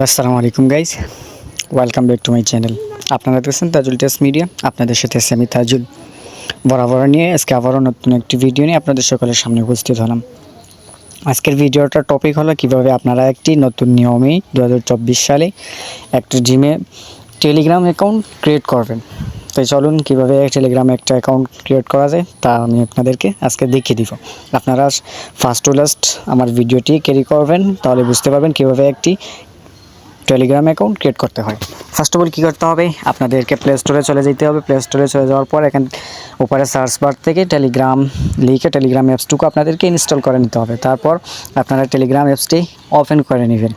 আসসালামু আলাইকুম guys welcome back to my channel আপনারা দেখছেন তাজুল টেস্ট মিডিয়া আপনাদের সাথে আছি আমি তাজুল। বরাবর নিয়ে আজকে আবারও নতুন একটি ভিডিও নিয়ে আপনাদের সকলের সামনে উপস্থিত হলাম। আজকের ভিডিওটার টপিক হলো কীভাবে আপনারা একটি নতুন নিয়মে দু হাজার চব্বিশ সালে একটি জিমে টেলিগ্রাম অ্যাকাউন্ট ক্রিয়েট করবেন। তাই চলুন কীভাবে টেলিগ্রামে একটা অ্যাকাউন্ট ক্রিয়েট করা যায় তা আমি আপনাদেরকে আজকে দেখিয়ে দিব। আপনারা ফার্স্ট টু লাস্ট আমার ভিডিওটি ক্যারি করবেন, তাহলে বুঝতে পারবেন কীভাবে একটি টেলিগ্রাম অ্যাকাউন্ট ক্রিয়েট করতে হয়। ফার্স্ট অফ অল কী করতে হবে? আপনাদেরকে প্লে স্টোরে চলে যেতে হবে। প্লে স্টোরে চলে যাওয়ার পর এখান উপরে সার্চ বার থেকে টেলিগ্রাম লিখে টেলিগ্রাম অ্যাপসটুকু আপনাদেরকে ইনস্টল করে নিতে হবে। তারপর আপনারা টেলিগ্রাম অ্যাপসটি ওপেন করে নেবেন।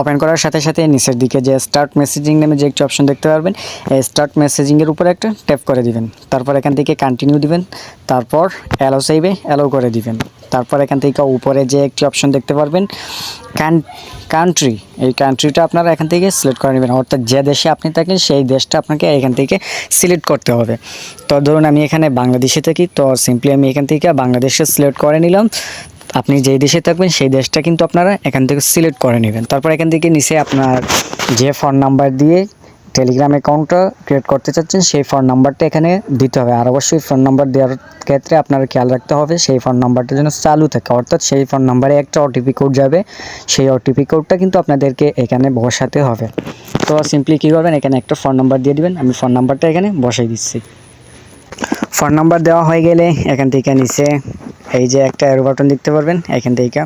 ওপেন করার সাথে সাথে নিচের দিকে যে স্টার্ট মেসেজিং নামে যে একটি অপশন দেখতে পারবেন, এই স্টার্ট মেসেজিংয়ের উপরে একটা ট্যাপ করে দিবেন। তারপর এখান থেকে কন্টিনিউ দিবেন। তারপর অ্যালো চাইবে অ্যালো করে দিবেন। তারপর এখান থেকে উপরে যে একটি অপশন দেখতে পারবেন কান্ট্রি এই কান্ট্রিটা আপনারা এখান থেকে সিলেক্ট করে নেবেন। অর্থাৎ যে দেশে আপনি থাকেন, সেই দেশটা আপনাকে এখান থেকে সিলেক্ট করতে হবে। তো ধরুন আমি এখানে বাংলাদেশে থাকি, তো সিম্পলি আমি এখান থেকে বাংলাদেশে সিলেক্ট করে নিলাম। আপনি যেই দেশে থাকবেন, সেই দেশটা কিন্তু আপনারা এখান থেকে সিলেক্ট করে নেবেন। তারপর এখান থেকে নিচে আপনার যে ফোন নাম্বার দিয়ে টেলিগ্রাম অ্যাকাউন্টটা ক্রিয়েট করতে চাচ্ছেন, সেই ফোন নাম্বারটা এখানে দিতে হবে। আর অবশ্যই ফোন নাম্বার দেওয়ার ক্ষেত্রে আপনারা খেয়াল রাখতে হবে, সেই ফোন নাম্বারটা যেন চালু থাকে। অর্থাৎ সেই ফোন নাম্বারে একটা ওটিপি কোড যাবে, সেই ওটিপি কোডটা কিন্তু আপনাদেরকে এখানে বসাতে হবে। তো সিম্পলি কী করবেন, এখানে একটা ফোন নাম্বার দিয়ে দিবেন। আমি ফোন নাম্বারটা এখানে বসাই দিচ্ছি। ফোন নাম্বার দেওয়া হয়ে গেলে এখান থেকে নিচে এই যে একটা অ্যারো বাটন দেখতে পারবেন, এখান থেকে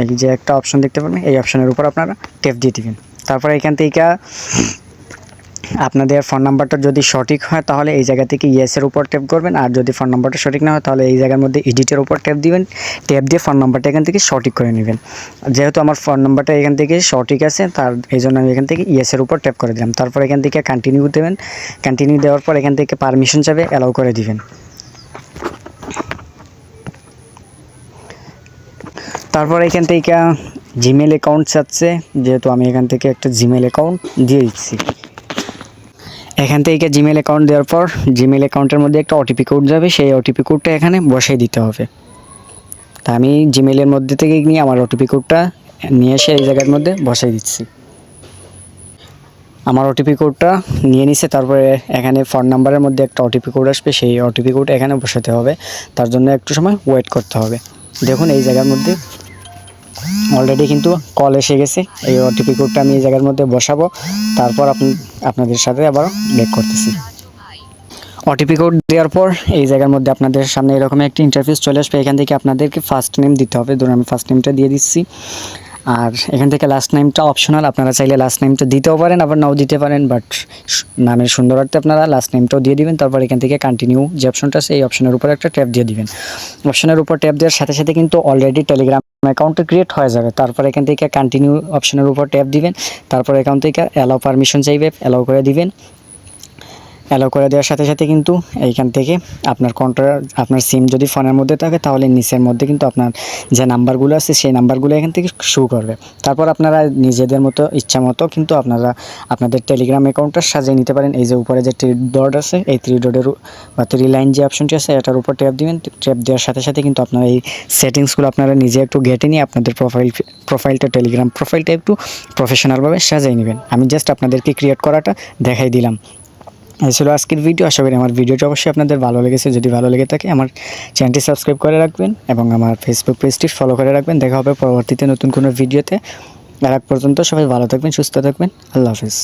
এই যে একটা অপশন দেখতে পারবেন, এই অপশনের উপর আপনারা টেপ দিয়ে দিবেন। তারপরে এখান থেকে আপনাদের ফোন নাম্বারটা যদি সঠিক হয়, তাহলে এই জায়গা থেকে ইয়েসের উপর ট্যাপ করবেন। আর যদি ফোন নাম্বারটা সঠিক না হয়, তাহলে এই জায়গার মধ্যে এডিটের উপর ট্যাপ দিবেন। ট্যাপ দিয়ে ফোন নাম্বারটা এখান থেকে সঠিক করে নেবেন। যেহেতু আমার ফোন নাম্বারটা এখান থেকে সঠিক আছে, তার এই জন্য আমি এখান থেকে ইয়েসের উপর ট্যাপ করে দিলাম। তারপর এখান থেকে কন্টিনিউ দেবেন। কন্টিনিউ দেওয়ার পর এখান থেকে পারমিশন চাবে অ্যালাউ করে দিবেন। তারপর এখান থেকে জিমেল অ্যাকাউন্ট চাচ্ছে যেহেতু আমি এখান থেকে একটা জিমেল অ্যাকাউন্ট দিয়ে দিচ্ছি। এখান থেকে জিমেল অ্যাকাউন্ট দেওয়ার পর জিমেল অ্যাকাউন্টের মধ্যে একটা ওটিপি কোড যাবে, সেই ওটিপি কোডটা এখানে বসাই দিতে হবে। তা আমি জিমেলের মধ্যে থেকে নিয়ে আমার ওটিপি কোডটা নিয়ে এসে এই জায়গার মধ্যে বসাই দিচ্ছি। আমার ওটিপি কোডটা নিয়ে নিছে, তারপরে এখানে ফোন নাম্বারের মধ্যে একটা ওটিপি কোড আসবে, সেই ওটিপি কোড এখানে বসাতে হবে। তার জন্য একটু সময় ওয়েট করতে হবে। দেখুন, এই জায়গার মধ্যে অলরেডি কিন্তু কল এসে গেছে, এই ওটিপি কোডটা আমি এই জায়গার মধ্যে বসাবো। তারপর আপনি আপনাদের সাথে আবার ব্যাক করতেছি। ওটিপি কোড দেওয়ার পর এই জায়গার মধ্যে আপনাদের সামনে এরকম একটি ইন্টারফেস চলে আসবে। এখান থেকে আপনাদেরকে ফার্স্ট নেম দিতে হবে। ধরুন আমি ফার্স্ট নেমটা দিয়ে দিচ্ছি। আর এখান থেকে লাস্ট নেমটা অপশনাল আপনারা চাইলে লাস্ট নেমটা দিতেও পারেন, আবার নাও দিতে পারেন বাট নামের সুন্দরার্থে আপনারা লাস্ট নেমটাও দিয়ে দিবেন, তারপর এখান থেকে কন্টিনিউ যে অপশনটা আছে, এই অপশনের উপর একটা ট্যাপ দিয়ে দিবেন। অপশনের উপর ট্যাপ দেওয়ার সাথে সাথে কিন্তু অলরেডি টেলিগ্রাম অ্যাকাউন্টটা ক্রিয়েট হয়ে যাবে, তারপর এখান থেকে কন্টিনিউ অপশনের উপর ট্যাপ দিবেন, তারপর অ্যাকাউন্ট থেকে অ্যালাউ পারমিশন চাইবে অ্যালাও করে দিবেন। অ্যালাউ করে দেওয়ার সাথে সাথে কিন্তু এইখান থেকে আপনার কন্ট্রা আপনার সিম যদি ফোনের মধ্যে থাকে, তাহলে নিচের মধ্যে কিন্তু আপনার যে নাম্বারগুলো আছে, সেই নাম্বারগুলো এখান থেকে শো করবে। তারপর আপনারা নিজেদের মতো, ইচ্ছা মতো কিন্তু আপনারা আপনাদের টেলিগ্রাম অ্যাকাউন্টটা সাজিয়ে নিতে পারেন। এই যে উপরে যে থ্রি ডট আছে, এই থ্রি ডটের বা থ্রি লাইন যে অপশনটি আছে, এটার উপর ট্যাপ দিবেন। ট্যাপ দেওয়ার সাথে সাথে কিন্তু আপনারা এই সেটিংসগুলো আপনারা নিজে একটু ঘেটে নিয়ে আপনাদের প্রোফাইল প্রোফাইলটা টেলিগ্রাম প্রোফাইলটা একটু প্রফেশনালভাবে সাজিয়ে নেবেন। আমি জাস্ট আপনাদেরকে ক্রিয়েট করাটা দেখাই দিলাম। এই ছিল আজকের ভিডিও আশা করি আমার ভিডিওটা অবশ্যই আপনাদের ভালো লেগেছে। যদি ভালো লেগে থাকে, আমার চ্যানেলটি সাবস্ক্রাইব করে রাখবেন এবং আমার ফেসবুক পেজটি ফলো করে রাখবেন। দেখা হবে পরবর্তীতে নতুন কোনো ভিডিওতে আর পর্যন্ত সবাই ভালো থাকবেন, সুস্থ থাকবেন। আল্লাহ হাফিজ।